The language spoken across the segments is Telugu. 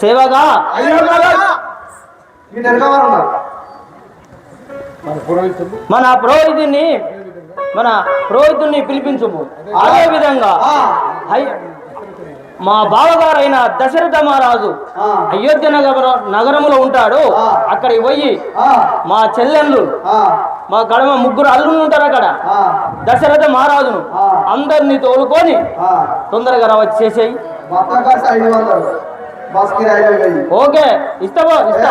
సేవగా మన పురోహితుని మన పురోహితుని పిలిపించుము. అదే విధంగా మా బావగారైన దశరథ మహారాజు అయోధ్య నగర నగరములో ఉంటాడు. అక్కడికి పోయి మా చెల్లెళ్ళు మా గడమ ముగ్గురు అల్లులు ఉంటారు అక్కడ. దశరథ మహారాజును అందరినీ తోలుకొని తొందరగా రావచ్చు చేసేయి. ఓకే ఇస్తావా? ఇస్తా.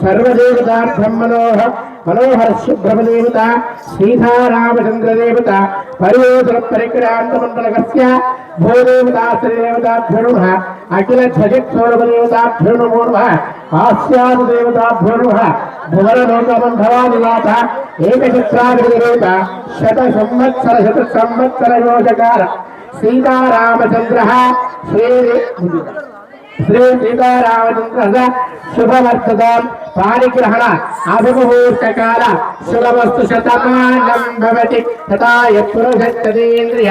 సర్వదేవత బ్రహ్మనోహ మనోహర శుభ్రమదేవత శ్రీధారామచంద్రదేవత పరివేశన పరిగ్రహాంతమండలకస్య భూదేవతాశ్రీదేవతాభ్యో నమ అఖిల ధ్వజక్షోరమదేవతాభ్యో నమో నమ ఆస్యాదేవతాభ్యో నమ భువనలోకబంధవానినాథ ఏకచత్రాదేవత శత సంవత్సర శత సంవత్సర యోజకార సీతారామచంద్ర శ్రీ శ్రీ సీతారామచంద్ర శుభవర్తదాం పారిగ్రహణ అభిముహూర్తకాల శుభవస్తు శతమానం భవతి. తథాయ పురుషత్తదేంద్రియ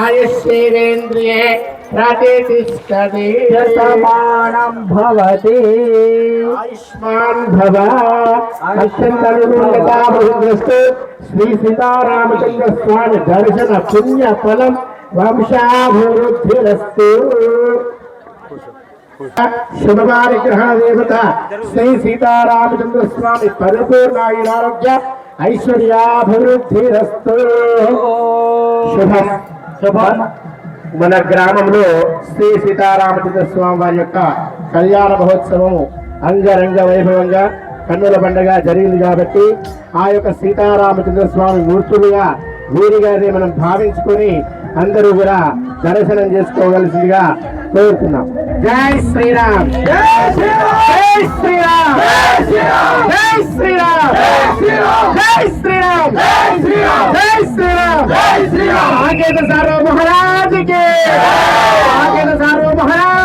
ఆయుష్యేంద్రియే ప్రతిష్టతి. శతమానం భవతి. ఆయుష్మాన్ భవ. అత్యంతనుగ్రస్తు శ్రీ సీతారామచంద్ర స్వామి దర్శన పుణ్య ఫలం వంశాభివృద్ధిరస్తు. శుభవారి గ్రహణ దేవత శ్రీ సీతారామచంద్ర స్వామి పరిపూర్ణాయురారోగ్య ఐశ్వర్యాభివృద్ధిరస్తు. శుభం శుభం. మన గ్రామంలో శ్రీ సీతారామచంద్ర స్వామి వారి యొక్క కళ్యాణ మహోత్సవము అంగరంగ వైభవంగా కన్నుల పండగ జరిగింది కాబట్టి ఆ యొక్క సీతారామచంద్ర స్వామి మూర్తులుగా వీరిగానే మనం భావించుకొని అందరూ కూడా దర్శనం చేసుకోవలసిందిగా కోరుతున్నాం జై శ్రీరామ్ జై శ్రీరామ్ జై శ్రీరామ్ జై శ్రీరామ్ జై శ్రీరామ్ ఆకేత సార్వ మహారాజుకి ఆకేత సార్వ మహారాజ్